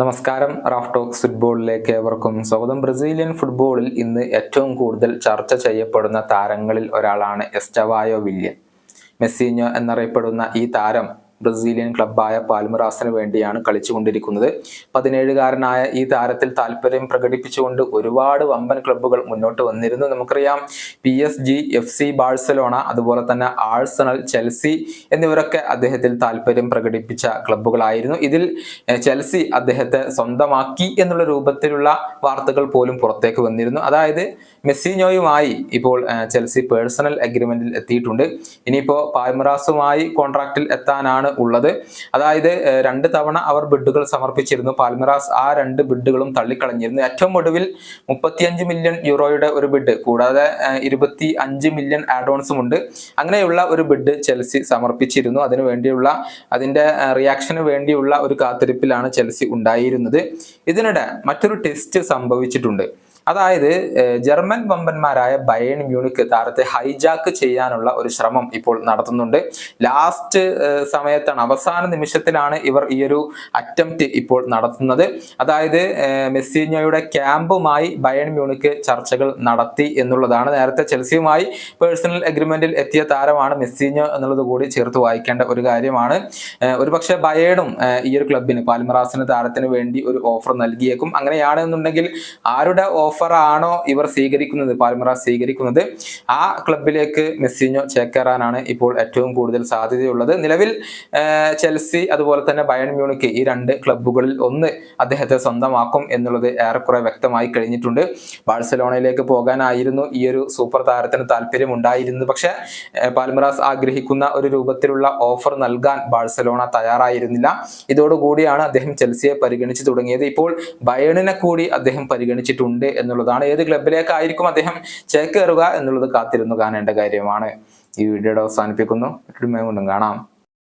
നമസ്കാരം Raf talks ഫുട്ബോളിലേക്ക് ഏവർക്കും സ്വാഗതം. ബ്രസീലിയൻ ഫുട്ബോളിൽ ഇന്ന് ഏറ്റവും കൂടുതൽ ചർച്ച ചെയ്യപ്പെടുന്ന താരങ്ങളിൽ ഒരാളാണ് എസ്റ്റവായോ വില്യൻ. മെസ്സീനോ എന്നറിയപ്പെടുന്ന ഈ താരം ബ്രസീലിയൻ ക്ലബ്ബായ പാൽമറാസിന് വേണ്ടിയാണ് കളിച്ചുകൊണ്ടിരിക്കുന്നത്. പതിനേഴുകാരനായ ഈ താരത്തിൽ താല്പര്യം പ്രകടിപ്പിച്ചുകൊണ്ട് ഒരുപാട് വമ്പൻ ക്ലബ്ബുകൾ മുന്നോട്ട് വന്നിരുന്നു. നമുക്കറിയാം P S G F C Barcelona അതുപോലെ തന്നെ ആഴ്സണൽ ചെൽസി എന്നിവരൊക്കെ അദ്ദേഹത്തിൽ താല്പര്യം പ്രകടിപ്പിച്ച ക്ലബ്ബുകളായിരുന്നു. ഇതിൽ ചെൽസി അദ്ദേഹത്തെ സ്വന്തമാക്കി എന്നുള്ള രൂപത്തിലുള്ള വാർത്തകൾ പോലും പുറത്തേക്ക് വന്നിരുന്നു. അതായത് മെസ്സിനോയുമായി ഇപ്പോൾ ചെൽസി പേഴ്സണൽ അഗ്രിമെന്റിൽ എത്തിയിട്ടുണ്ട്. ഇനിയിപ്പോ പാൽമറാസുമായി കോൺട്രാക്റ്റിൽ എത്താനാണ് ഉള്ളത്. അതായത് രണ്ട് തവണ അവർ ബിഡുകൾ സമർപ്പിച്ചിരുന്നു. പാൽമിറാസ് ആ രണ്ട് ബിഡുകളും തള്ളിക്കളഞ്ഞിരുന്നു. ഏറ്റവും ഒടുവിൽ മുപ്പത്തിയഞ്ച് മില്യൺ യൂറോയുടെ ഒരു ബിഡ് കൂടാതെ ഇരുപത്തി അഞ്ച് മില്യൺ ആഡോൺസും ഉണ്ട്. അങ്ങനെയുള്ള ഒരു ബിഡ് ചെൽസി സമർപ്പിച്ചിരുന്നു. അതിനു വേണ്ടിയുള്ള അതിന്റെ റിയാക്ഷന് വേണ്ടിയുള്ള ഒരു കാത്തിരിപ്പിലാണ് ചെൽസി ഉണ്ടായിരുന്നത്. ഇതിനിടെ മറ്റൊരു ടെസ്റ്റ് സംഭവിച്ചിട്ടുണ്ട്. അതായത് ജർമ്മൻ വമ്പന്മാരായ ബയേൺ മ്യൂണിക്ക് താരത്തെ ഹൈജാക്ക് ചെയ്യാനുള്ള ഒരു ശ്രമം ഇപ്പോൾ നടത്തുന്നുണ്ട്. ലാസ്റ്റ് സമയത്താണ് അവസാന നിമിഷത്തിലാണ് ഇവർ ഈ ഒരു അറ്റംപ്റ്റ് ഇപ്പോൾ നടത്തുന്നത്. അതായത് മെസ്സീനയുടെ ക്യാമ്പുമായി ബയേൺ മ്യൂണിക്ക് ചർച്ചകൾ നടത്തി എന്നുള്ളതാണ്. നേരത്തെ ചെൽസിയുമായി പേഴ്സണൽ അഗ്രിമെന്റിൽ എത്തിയ താരമാണ് മെസ്സിഞ്ഞോ എന്നുള്ളത് കൂടി ചേർത്ത് വായിക്കേണ്ട ഒരു കാര്യമാണ്. ഒരുപക്ഷെ ബയേണും ഈ ഒരു ക്ലബിന് പാൽമറാസിന് താരത്തിന് വേണ്ടി ഒരു ഓഫർ നൽകിയേക്കും. അങ്ങനെയാണെന്നുണ്ടെങ്കിൽ ആരുടെ ഓഫർ ആണോ ഇവർ സ്വീകരിക്കുന്നത് പാൽമറ സ്വീകരിക്കുന്നത്? ആ ക്ലബിലേക്ക് മെസ്സിനോ ചേക്കേറാനാണ് ഇപ്പോൾ ഏറ്റവും കൂടുതൽ സാധ്യതയുള്ളത്. നിലവിൽ ചെൽസി അതുപോലെ തന്നെ ബയൺ മ്യൂണിക്ക് ഈ രണ്ട് ക്ലബ്ബുകളിൽ ഒന്ന് അദ്ദേഹത്തെ സ്വന്തമാക്കും എന്നുള്ളത് ഏറെക്കുറെ വ്യക്തമായി കഴിഞ്ഞിട്ടുണ്ട്. ബാഴ്സലോണയിലേക്ക് പോകാനായിരുന്നു ഈ ഒരു സൂപ്പർ താരത്തിന് താല്പര്യം ഉണ്ടായിരുന്നത് പക്ഷേ പാൽമറാസ് ആഗ്രഹിക്കുന്ന ഒരു രൂപത്തിലുള്ള ഓഫർ നൽകാൻ ബാഴ്സലോണ തയ്യാറായിരുന്നില്ല. ഇതോടുകൂടിയാണ് അദ്ദേഹം ചെൽസിയെ പരിഗണിച്ചു തുടങ്ങിയത്. ഇപ്പോൾ ബയണിനെ കൂടി അദ്ദേഹം പരിഗണിച്ചിട്ടുണ്ട് എന്നുള്ളതാണ്. ഏത് ക്ലബിലേക്കായിരിക്കും അദ്ദേഹം ചേക്കേറുക എന്നുള്ളത് കാത്തിരുന്നു കാണേണ്ട കാര്യമാണ്. ഈ വീഡിയോയുടെ അവസാനിപ്പിക്കുന്നു. കൊണ്ടും കാണാം.